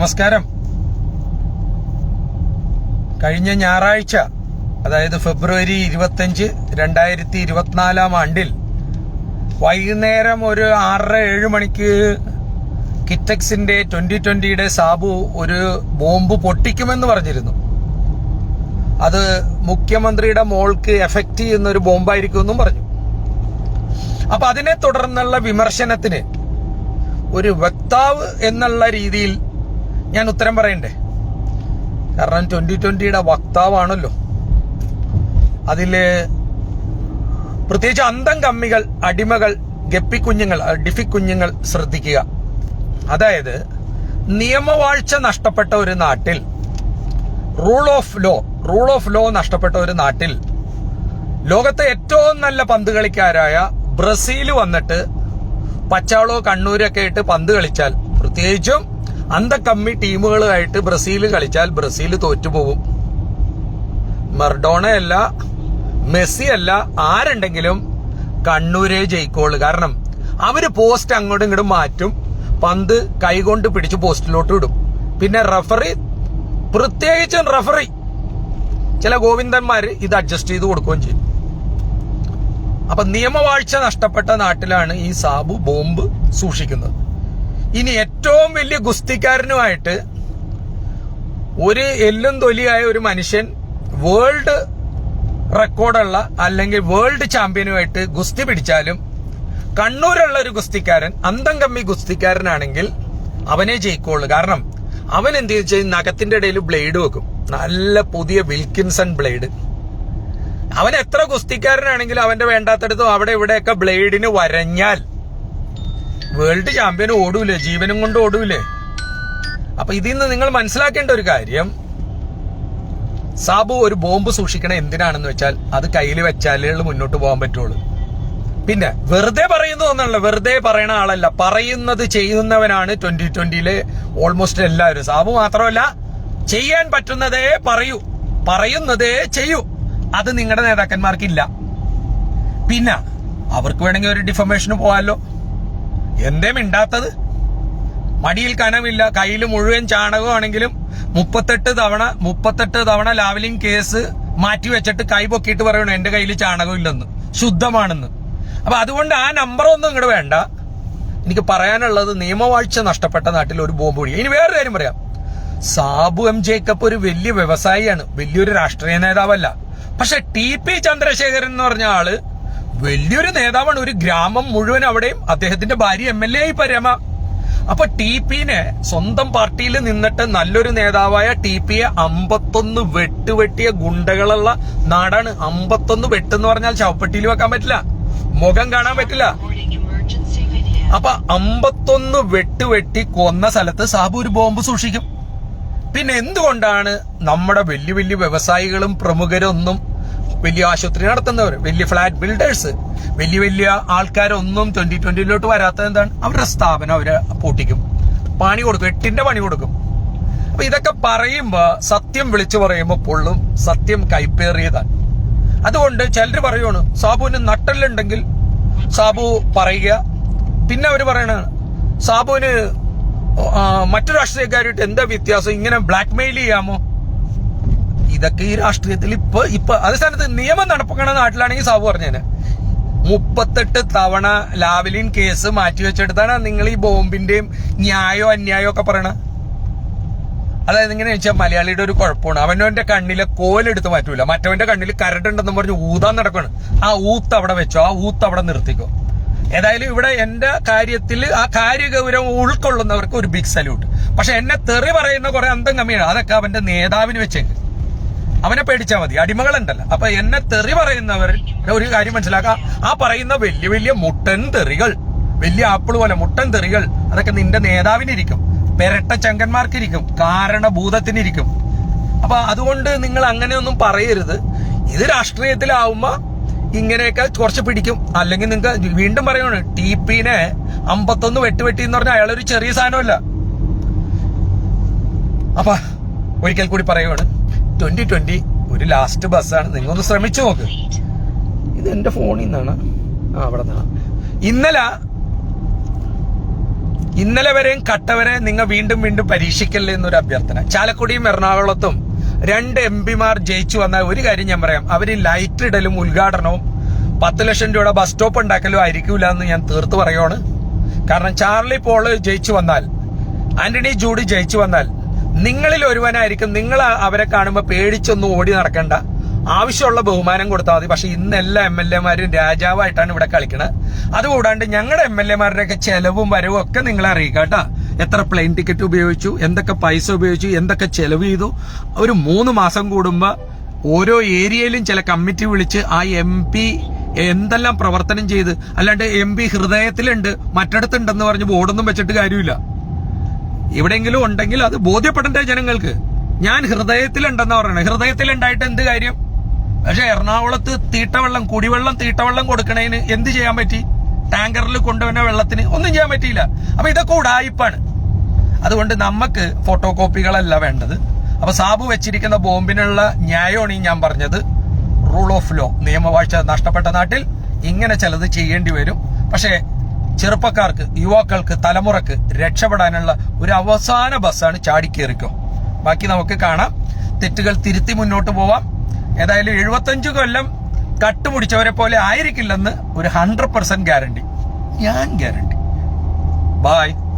നമസ്കാരം. കഴിഞ്ഞ ഞായറാഴ്ച അതായത് ഫെബ്രുവരി ഇരുപത്തഞ്ച് രണ്ടായിരത്തി ഇരുപത്തിനാലാം ആണ്ടിൽ വൈകുന്നേരം ഒരു ആറര ഏഴ് മണിക്ക് കിറ്റക്സിന്റെ ട്വന്റി ട്വന്റിയുടെ സാബു ഒരു ബോംബ് പൊട്ടിക്കുമെന്ന് പറഞ്ഞിരുന്നു. അത് മുഖ്യമന്ത്രിയുടെ മോൾക്ക് എഫക്റ്റ് ചെയ്യുന്ന ഒരു ബോംബായിരിക്കുമെന്നും പറഞ്ഞു. അപ്പൊ അതിനെ തുടർന്നുള്ള വിമർശനത്തിന് ഒരു വക്താവ് എന്നുള്ള രീതിയിൽ ഞാൻ ഉത്തരം പറയണ്ടേ? കാരണം ട്വന്റി ട്വന്റിയുടെ വക്താവാണല്ലോ. അതിൽ പ്രത്യേകിച്ച് അന്തം കമ്മികൾ അടിമകൾ ഗപ്പി കുഞ്ഞുങ്ങൾ ഡിഫി കുഞ്ഞുങ്ങൾ ശ്രദ്ധിക്കുക. അതായത് നിയമവാഴ്ച നഷ്ടപ്പെട്ട ഒരു നാട്ടിൽ rule of law rule of law നഷ്ടപ്പെട്ട ഒരു നാട്ടിൽ ലോകത്തെ ഏറ്റവും നല്ല പന്ത് കളിക്കാരായ ബ്രസീൽ വന്നിട്ട് പച്ചാളോ കണ്ണൂരൊക്കെ ആയിട്ട് പന്ത് കളിച്ചാൽ പ്രത്യേകിച്ചും അന്തക്കമ്മി ടീമുകളുമായിട്ട് ബ്രസീൽ കളിച്ചാൽ ബ്രസീൽ തോറ്റുപോകും. മെർഡോണയല്ല മെസ്സി അല്ല ആരുണ്ടെങ്കിലും കണ്ണൂരെ ജയിക്കോളൂ. കാരണം അവർ പോസ്റ്റ് അങ്ങോട്ടും ഇങ്ങോട്ടും മാറ്റും പന്ത് കൈകൊണ്ട് പിടിച്ച് പോസ്റ്റിലോട്ട് ഇടും. പിന്നെ റഫറി പ്രത്യേകിച്ചും റഫറി. ചില ഗോവിന്ദന്മാര് ഇത് അഡ്ജസ്റ്റ് ചെയ്ത് കൊടുക്കുകയും ചെയ്യും. അപ്പൊ നിയമവാഴ്ച നഷ്ടപ്പെട്ട നാട്ടിലാണ് ഈ സാബു ബോംബ് സൂക്ഷിക്കുന്നത്. ഇനി ഏറ്റവും വലിയ ഗുസ്തിക്കാരനുമായിട്ട് ഒരു എല്ലും തൊലിയായ ഒരു മനുഷ്യൻ വേൾഡ് റെക്കോർഡുള്ള അല്ലെങ്കിൽ വേൾഡ് ചാമ്പ്യനുമായിട്ട് ഗുസ്തി പിടിച്ചാലും കണ്ണൂരുള്ള ഒരു ഗുസ്തിക്കാരൻ അന്തം കമ്മി ഗുസ്തിക്കാരനാണെങ്കിൽ അവനെ ജയിക്കുള്ളൂ. കാരണം അവൻ എന്ത് വെച്ചാൽ നഖത്തിന്റെ ഇടയിൽ ബ്ലേഡ് വെക്കും. നല്ല പുതിയ വിൽക്കിൻസൺ ബ്ലേഡ്. അവൻ എത്ര ഗുസ്തിക്കാരനാണെങ്കിലും അവന്റെ വേണ്ടാത്തടത്തും അവിടെ ഇവിടെയൊക്കെ ബ്ലേഡിന് വരഞ്ഞാൽ വേൾഡ് ചാമ്പ്യൻ ഓടൂലേ? ജീവനും കൊണ്ട് ഓടൂലേ? അപ്പൊ ഇതിൽ നിന്ന് നിങ്ങൾ മനസ്സിലാക്കേണ്ട ഒരു കാര്യം സാബു ഒരു ബോംബ് സൂക്ഷിക്കണ എന്തിനാണെന്ന് വെച്ചാൽ അത് കയ്യിൽ വെച്ചാലേ മുന്നോട്ട് പോകാൻ പറ്റുള്ളൂ. പിന്നെ വെറുതെ പറയുന്നു എന്നല്ല വെറുതെ പറയണ ആളല്ല. പറയുന്നത് ചെയ്യുന്നവനാണ് ട്വന്റി ട്വന്റിയിലെ ഓൾമോസ്റ്റ് എല്ലാവരും. സാബു മാത്രമല്ല ചെയ്യാൻ പറ്റുന്നതേ പറയൂ. പറയുന്നതേ ചെയ്യൂ. അത് നിങ്ങളുടെ നേതാക്കന്മാർക്കില്ല. പിന്നെ അവർക്ക് വേണമെങ്കിൽ ഒരു ഡിഫമേഷന് പോകാമല്ലോ. എന്തേ മിണ്ടാത്തത്? മടിയിൽ കനമില്ല. കയ്യിൽ മുഴുവൻ ചാണകമാണെങ്കിലും മുപ്പത്തെട്ട് തവണ മുപ്പത്തെട്ട് തവണ ലാവലിംഗ് കേസ് മാറ്റി വെച്ചിട്ട് കൈ പൊക്കിയിട്ട് പറയണു എന്റെ കയ്യിൽ ചാണകം ഇല്ലെന്ന് ശുദ്ധമാണെന്ന്. അപ്പൊ അതുകൊണ്ട് ആ നമ്പർ ഒന്നും ഇങ്ങോട്ട് വേണ്ട. എനിക്ക് പറയാനുള്ളത് നിയമവാഴ്ച നഷ്ടപ്പെട്ട നാട്ടിൽ ഒരു ബോംബ് പൊടി. ഇനി വേറൊരു കാര്യം പറയാം. സാബു എം ജേക്കബ് ഒരു വലിയ വ്യവസായിയാണ്. വലിയൊരു രാഷ്ട്രീയ നേതാവല്ല. പക്ഷെ ടി പി ചന്ദ്രശേഖരൻ എന്ന് പറഞ്ഞ ആൾ വലിയൊരു നേതാവാണ് ഒരു ഗ്രാമം മുഴുവൻ അവിടെയും. അദ്ദേഹത്തിന്റെ ഭാര്യ എം എൽ എ ആയി പരമ അപ്പൊ ടി പിന്നെ സ്വന്തം പാർട്ടിയിൽ നിന്നിട്ട് നല്ലൊരു നേതാവായ ടി പിയെ അമ്പത്തൊന്ന് വെട്ടുവെട്ടിയ ഗുണ്ടകളുള്ള നാടാണ്. അമ്പത്തൊന്ന് വെട്ടെന്ന് പറഞ്ഞാൽ ചവപ്പെട്ടിയിൽ വെക്കാൻ പറ്റില്ല. മുഖം കാണാൻ പറ്റില്ല. അപ്പൊ അമ്പത്തൊന്ന് വെട്ടുവെട്ടി കൊന്ന സ്ഥലത്ത് സാബു ഒരു ബോംബ് സൂക്ഷിക്കും. പിന്നെ എന്തുകൊണ്ടാണ് നമ്മുടെ വലിയ വലിയ വ്യവസായികളും പ്രമുഖരും ഒന്നും വലിയ ആശുപത്രി നടത്തുന്നവർ വലിയ ഫ്ലാറ്റ് ബിൽഡേഴ്സ് വലിയ വലിയ ആൾക്കാരൊന്നും ട്വന്റി ട്വന്റിയിലോട്ട് വരാത്തത് എന്താണ്? അവരുടെ സ്ഥാപനം അവരെ പൂട്ടിക്കും. പണി കൊടുക്കും എട്ടിന്റെ പണി കൊടുക്കും. അപ്പൊ ഇതൊക്കെ പറയുമ്പോ സത്യം വിളിച്ചു പറയുമ്പോ പൊള്ളും. സത്യം കൈപ്പേറിയതാണ്. അതുകൊണ്ട് ചിലർ പറയുവാണ് സാബുവിന് നട്ടലുണ്ടെങ്കിൽ സാബു പറയുക. പിന്നെ അവർ പറയണ സാബുവിന് മറ്റു രാഷ്ട്രീയക്കാരായിട്ട് എന്താ വ്യത്യാസം? ഇങ്ങനെ ബ്ലാക്ക് മെയിൽ ചെയ്യാമോ? ഇതൊക്കെ ഈ രാഷ്ട്രീയത്തിൽ ഇപ്പൊ ഇപ്പൊ അതേ സ്ഥാനത്ത് നിയമം നടപ്പിക്കണ നാട്ടിലാണെങ്കിൽ സാബു പറഞ്ഞേനെ. മുപ്പത്തെട്ട് തവണ ലാവലിൻ കേസ് മാറ്റിവെച്ചെടുത്താണ് നിങ്ങൾ ഈ ബോംബിന്റെയും ന്യായോ അന്യായോ ഒക്കെ പറയണ. അതായത് ഇങ്ങനെ വെച്ചാൽ മലയാളിയുടെ ഒരു കുഴപ്പമാണ്. അവനവന്റെ കണ്ണിലെ കോലെടുത്ത് മാറ്റൂല. മറ്റവന്റെ കണ്ണിൽ കരടുണ്ടെന്നും പറഞ്ഞ് ഊതാൻ നടക്കണം. ആ ഊത്ത് അവിടെ വെച്ചോ ആ ഊത്ത് അവിടെ നിർത്തിക്കോ. ഏതായാലും ഇവിടെ എന്റെ കാര്യത്തിൽ ആ കാര്യഗൗരവം ഉൾക്കൊള്ളുന്നവർക്ക് ഒരു ബിഗ് സല്യൂട്ട് പക്ഷെ എന്നെ തെറി പറയുന്ന കുറെ അന്തം കമ്മിയാണ്. അതൊക്കെ അവന്റെ നേതാവിന് വെച്ചേക്ക്. അവനെ പേടിച്ചാൽ മതി. അടിമകളുണ്ടല്ലോ. അപ്പൊ എന്നെ തെറി പറയുന്നവർ ഒരു കാര്യം മനസ്സിലാക്കാം. ആ പറയുന്ന വലിയ വലിയ മുട്ടൻ തെറികൾ വലിയ ആപ്പിൾ പോലെ മുട്ടൻ തെറികൾ അതൊക്കെ നിന്റെ നേതാവിനിരിക്കും. പെരട്ട ചങ്കന്മാർക്കിരിക്കും. കാരണഭൂതത്തിനിരിക്കും. അപ്പൊ അതുകൊണ്ട് നിങ്ങൾ അങ്ങനെയൊന്നും പറയരുത്. ഇത് രാഷ്ട്രീയത്തിലാവുമ്പോ ഇങ്ങനെയൊക്കെ കുറച്ച് പിടിക്കും. അല്ലെങ്കിൽ നിങ്ങൾക്ക് വീണ്ടും പറയാണ് ടി പിന്നെ അമ്പത്തൊന്ന് വെട്ടുവെട്ടി എന്ന് പറഞ്ഞാൽ അയാളൊരു ചെറിയ സാധനമല്ല. അപ്പൊ ഒരിക്കൽ കൂടി പറയുവാണ്. ട്വന്റി ട്വന്റി ഒരു ലാസ്റ്റ് ബസ്സാണ് നിങ്ങൾ ഒന്ന് ശ്രമിച്ചു നോക്ക്. ഇത് എന്റെ ഫോണിൽ നിന്നാണ്. ആ അവിടെ നിന്നാണ്. ഇന്നലെ ഇന്നലെ വരെയും കട്ടവരെ നിങ്ങൾ വീണ്ടും വീണ്ടും പരീക്ഷിക്കല്ലേ എന്നൊരു അഭ്യർത്ഥന. ചാലക്കുടിയും എറണാകുളത്തും രണ്ട് എം പിമാർ ജയിച്ചു വന്ന ഒരു കാര്യം ഞാൻ പറയാം. അവർ ലൈറ്റ് ഇടലും ഉദ്ഘാടനവും പത്ത് ലക്ഷം രൂപയുടെ ബസ് സ്റ്റോപ്പ് ഉണ്ടാക്കലും ആയിരിക്കൂല എന്ന് ഞാൻ തീർത്ത് പറയുവാണ്. കാരണം ചാർലി പോൾ ജയിച്ചു വന്നാൽ ആന്റണി ജൂഡി ജയിച്ചു വന്നാൽ നിങ്ങളിൽ ഒരുവനായിരിക്കും. നിങ്ങൾ അവരെ കാണുമ്പോൾ പേടിച്ചൊന്നും ഓടി നടക്കണ്ട. ആവശ്യമുള്ള ബഹുമാനം കൊടുത്താൽ മതി. പക്ഷെ ഇന്ന് എല്ലാ എം എൽ എമാരും രാജാവായിട്ടാണ് ഇവിടെ കളിക്കുന്നത് അതുകൂടാണ്ട് ഞങ്ങളുടെ എം എൽ എമാരുടെയൊക്കെ ചെലവും വരവും ഒക്കെ നിങ്ങളെ അറിയിക്കാം കേട്ടാ. എത്ര പ്ലെയിൻ ടിക്കറ്റ് ഉപയോഗിച്ചു എന്തൊക്കെ പൈസ ഉപയോഗിച്ചു എന്തൊക്കെ ചെലവ് ചെയ്തു. ഒരു മൂന്ന് മാസം കൂടുമ്പോൾ ഓരോ ഏരിയയിലും ചില കമ്മിറ്റി വിളിച്ച് ആ എം പി എന്തെല്ലാം പ്രവർത്തനം ചെയ്ത്. അല്ലാണ്ട് എം പി ഹൃദയത്തിലുണ്ട് മറ്റിടത്തുണ്ടെന്ന് പറഞ്ഞ് ബോർഡൊന്നും വെച്ചിട്ട് കാര്യമില്ല. എവിടെയെങ്കിലും ഉണ്ടെങ്കിൽ അത് ബോധ്യപ്പെടേണ്ട ജനങ്ങൾക്ക്? ഞാൻ ഹൃദയത്തിലുണ്ടെന്ന് പറയണേ. ഹൃദയത്തിലുണ്ടായിട്ട് എന്ത് കാര്യം? പക്ഷെ എറണാകുളത്ത് തീട്ടവെള്ളം കുടിവെള്ളം തീട്ടവെള്ളം കൊടുക്കണേന് എന്ത് ചെയ്യാൻ പറ്റി? ടാങ്കറിൽ കൊണ്ടുവന്ന വെള്ളത്തിന് ഒന്നും ചെയ്യാൻ പറ്റിയില്ല. അപ്പൊ ഇതൊക്കെ ഉടായിപ്പാണ്. അതുകൊണ്ട് നമുക്ക് ഫോട്ടോ കോപ്പികളല്ല വേണ്ടത്. അപ്പൊ സാബു വെച്ചിരിക്കുന്ന ബോംബിനുള്ള ന്യായമാണ് ഈ ഞാൻ പറഞ്ഞത്. Rule of law. നിയമവാഴ്ച നഷ്ടപ്പെട്ട നാട്ടിൽ ഇങ്ങനെ ചിലത് ചെയ്യേണ്ടി വരും. പക്ഷേ ചെറുപ്പക്കാർക്ക് യുവാക്കൾക്ക് തലമുറയ്ക്ക് രക്ഷപ്പെടാനുള്ള ഒരു അവസാന ബസ്സാണ് ചാടിക്കേറിക്കോ. ബാക്കി നമുക്ക് കാണാം. തെറ്റുകൾ തിരുത്തി മുന്നോട്ട് പോവാം. ഏതായാലും എഴുപത്തഞ്ച് കൊല്ലം കട്ടുമുടിച്ചവരെ പോലെ ആയിരിക്കില്ലെന്ന് ഒരു ഹൺഡ്രഡ് പെർസെന്റ് ഗ്യാരണ്ടി ഞാൻ ഗ്യാരണ്ടി ബായ്